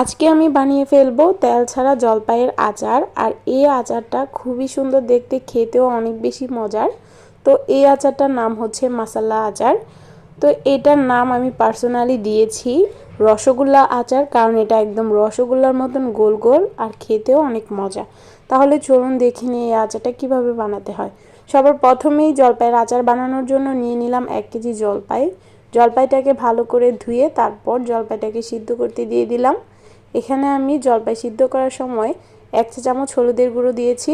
আজকে আমি বানিয়ে ফেলব তেল ছাড়া জলপাইয়ের আচার, আর এই আচারটা খুবই সুন্দর দেখতে, খেতেও অনেক বেশি মজার। তো এই আচারটার নাম হচ্ছে মাসালা আচার। তো এটার নাম আমি পার্সোনালি দিয়েছি রসগোল্লা আচার, কারণ এটা একদম রসগোল্লার মতন গোল গোল আর খেতেও অনেক মজা। তাহলে চলুন দেখি নিয়ে এই আচারটা কীভাবে বানাতে হয়। সবার প্রথমেই জলপাইয়ের আচার বানানোর জন্য নিয়ে নিলাম এক কেজি জলপাই। জলপাইটাকে ভালো করে ধুয়ে তারপর জলপাইটাকে সিদ্ধ করতে দিয়ে দিলাম। এখানে আমি জলপাই সিদ্ধ করার সময় এক চা চামচ হলুদের গুঁড়ো দিয়েছি,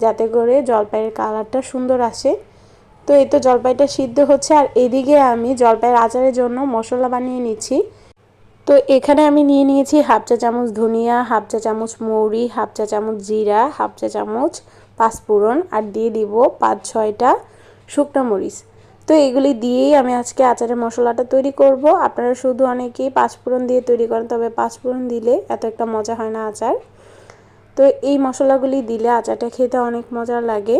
যাতে করে জলপাইয়ের কালারটা সুন্দর আসে। তো এই তো জলপাইটা সিদ্ধ হচ্ছে, আর এদিকে আমি জলপাইয়ের আচারের জন্য মশলা বানিয়ে নিচ্ছি। তো এখানে আমি নিয়ে নিয়েছি হাফ চা চামচ ধনিয়া, হাফ চা চামচ মৌরি, হাফ চা চামচ জিরা, হাফ চা চামচ পাঁচফোড়ন, আর দিয়ে দিব পাঁচ ছয়টা শুকনো মরিচ। তো এগুলি দিয়েই আমি আজকে আচারের মশলাটা তৈরি করব। আপনারা শুধু অনেকেই পাঁচফোড়ন দিয়ে তৈরি করেন, তবে পাঁচফোড়ন দিলে এত একটা মজা হয় না আচার। তো এই মশলাগুলি দিলে আচারটা খেতে অনেক মজা লাগে।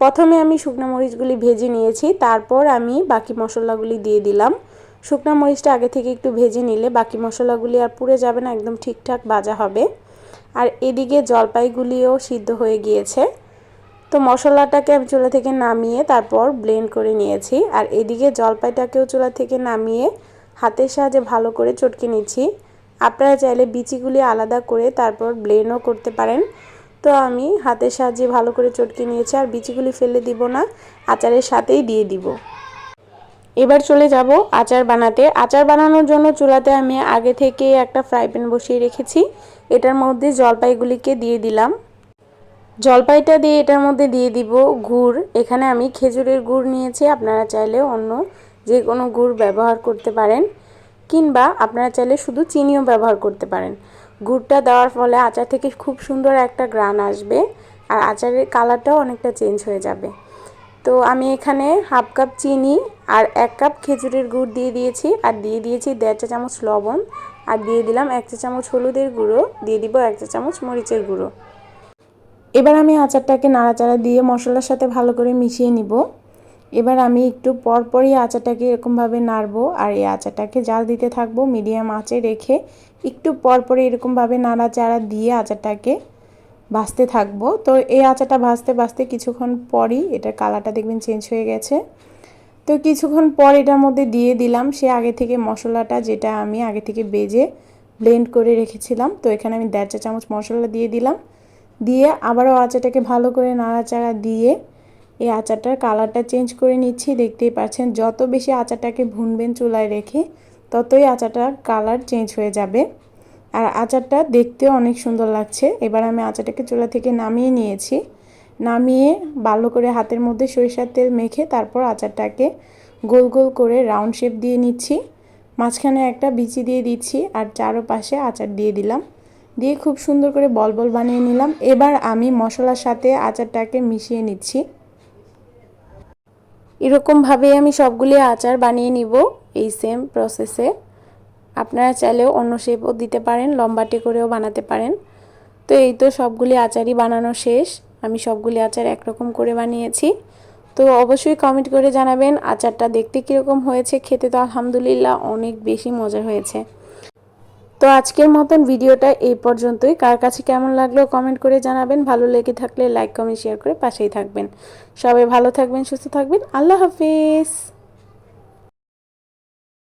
প্রথমে আমি শুকনো মরিচগুলি ভেজে নিয়েছি, তারপর আমি বাকি মশলাগুলি দিয়ে দিলাম। শুকনো মরিচটা আগে থেকে একটু ভেজে নিলে বাকি মশলাগুলি আর পুড়ে যাবে না, একদম ঠিকঠাক ভাজা হবে। আর এদিকে জলপাইগুলিও সিদ্ধ হয়ে গিয়েছে। তো মশলাটাকে আমি চুলা থেকে নামিয়ে তারপর ব্লেন্ড করে নিয়েছি। আর এদিকে জলপাইটাকেও চুলা থেকে নামিয়ে হাতের সাহায্যে ভালো করে চটকে নিচ্ছি। আপনারা চাইলে বিচিগুলি আলাদা করে তারপর ব্লেন্ডও করতে পারেন। তো আমি হাতের সাহায্যে ভালো করে চটকে নিয়েছি আর বিচিগুলি ফেলে দিব না, আচারের সাথেই দিয়ে দিব। এবার চলে যাব আচার বানাতে। আচার বানানোর জন্য চুলাতে আমি আগে থেকে একটা ফ্রাই প্যান বসিয়ে রেখেছি। এটার মধ্যে জলপাইগুলিকে দিয়ে দিলাম। জলপাইটা দিয়ে এটার মধ্যে দিয়ে দিব গুড়। এখানে আমি খেজুরের গুড় নিয়েছি, আপনারা চাইলে অন্য যে কোনো গুড় ব্যবহার করতে পারেন, কিংবা আপনারা চাইলে শুধু চিনিও ব্যবহার করতে পারেন। গুড়টা দেওয়ার ফলে আচার থেকে খুব সুন্দর একটা গ্রান আসবে, আর আচারের কালারটাও অনেকটা চেঞ্জ হয়ে যাবে। তো আমি এখানে হাফ কাপ চিনি আর এক কাপ খেজুরের গুড় দিয়ে দিয়েছি, আর দিয়ে দিয়েছি দেড় চা চামচ লবণ, আর দিয়ে দিলাম এক চা চামচ হলুদের গুঁড়ো, দিয়ে দিব এক চা চামচ মরিচের গুঁড়ো। এবার আমি আচারটাকে নাড়াচাড়া দিয়ে মশলার সাথে ভালো করে মিশিয়ে নিব। এবার আমি একটু পরপরই আচারটাকে এরকমভাবে নাড়বো আর এই আচারটাকে জাল দিতে থাকব মিডিয়াম আঁচে রেখে একটু পরপরই এরকমভাবে নাড়াচাড়া দিয়ে আচারটাকে ভাজতে থাকব। তো এই আচারটা ভাজতে ভাজতে কিছুক্ষণ পরই এটার কালারটা দেখবেন চেঞ্জ হয়ে গেছে। তো কিছুক্ষণ পর এটার মধ্যে দিয়ে দিলাম সে আগে থেকে মশলাটা যেটা আমি আগে থেকে বেজে ব্লেন্ড করে রেখেছিলাম। তো এখানে আমি দেড় চা চামচ মশলা দিয়ে দিলাম। দিয়ে আবারও আচারটাকে ভালো করে নাড়াচাড়া দিয়ে এই আচারটার কালারটা চেঞ্জ করে নিচ্ছি। দেখতেই পাচ্ছেন, যত বেশি আচারটাকে ভুনবেন চুলায় রেখে, ততই আচারটার কালার চেঞ্জ হয়ে যাবে। আর আচারটা দেখতেও অনেক সুন্দর লাগছে। এবার আমি আচারটাকে চুলা থেকে নামিয়ে নিয়েছি। নামিয়ে ভালো করে হাতের মধ্যে সরিষার তেল মেখে তারপর আচারটাকে গোল গোল করে রাউন্ড শেপ দিয়ে নিচ্ছি। মাঝখানে একটা বিচি দিয়ে দিচ্ছি আর চারোপাশে আচার দিয়ে দিলাম। দিয়ে খুব সুন্দর করে বল বল বানিয়ে নিলাম। এবার আমি মশলার সাথে আচারটাকে মিশিয়ে নিচ্ছি। এরকমভাবে আমি সবগুলি আচার বানিয়ে নিব এই সেম প্রসেসে আপনারা চাইলেও অন্য শেপও দিতে পারেন, লম্বাটে করেও বানাতে পারেন। তো এই তো সবগুলি আচারই বানানো শেষ। আমি সবগুলি আচার একরকম করে বানিয়েছি। তো অবশ্যই কমেন্ট করে জানাবেন, আচারটা দেখতে কীরকম হয়েছে, খেতে তো আলহামদুলিল্লাহ অনেক বেশি মজা হয়েছে। তো আজকের মতন ভিডিওটা এই পর্যন্তই। কার কাছে কেমন লাগল কমেন্ট করে জানাবেন। ভালো লেগে থাকলে লাইক কমেন্ট শেয়ার করে পাশেই থাকবেন। সবাই ভালো থাকবেন, সুস্থ থাকবেন। আল্লাহ হাফিজ।